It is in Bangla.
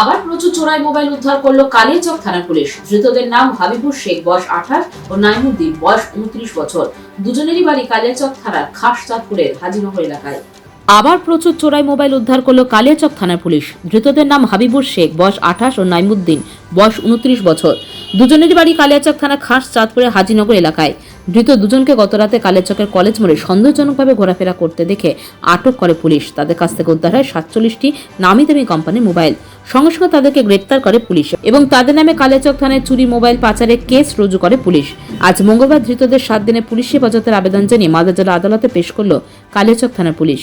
আবার প্রচুর চোরাই মোবাইল উদ্ধার করল কালিয়াচক থানার পুলিশ। ধৃতদের নাম হাবিবুর শেখ, বয়স আঠাশ, ও নাইমুদ্দিন, বয়স উনত্রিশ বছর। দুজনেরই বাড়ি কালিয়াচক থানার খাসচাঁদপুরের হাজিনগর এলাকায়। আবার প্রচুর চোরাই মোবাইল উদ্ধার করল কালিয়াচক থানার পুলিশ। ধৃতদের নাম হাবিবুর শেখ, বয়স আঠাশ, ও নাইমুদ্দিন, বয়স উনত্রিশ বছর। দুজনেরই বাড়ি কালিয়াচক থানা খাস চাঁদপুরের হাজিনগর এলাকায়। ধৃত দুজনকে গতরাতে কালিয়াচকের কলেজ মোড়ে সন্দেহজনকভাবে ঘোরাফেরা করতে দেখে আটক করে পুলিশ। তাদের কাছ থেকে উদ্ধার হয় সাতচল্লিশটি নামি দামি কোম্পানির মোবাইল। সঙ্গে সঙ্গে তাদেরকে গ্রেপ্তার করে পুলিশ এবং তাদের নামে কালিয়াচক থানায় চুরি মোবাইল পাচারের কেস রুজু করে পুলিশ। আজ মঙ্গলবার ধৃতদের সাত দিনে পুলিশ হেফাজতের আবেদন জানিয়ে মালদা জেলা আদালতে পেশ করল কালিয়াচক থানার পুলিশ।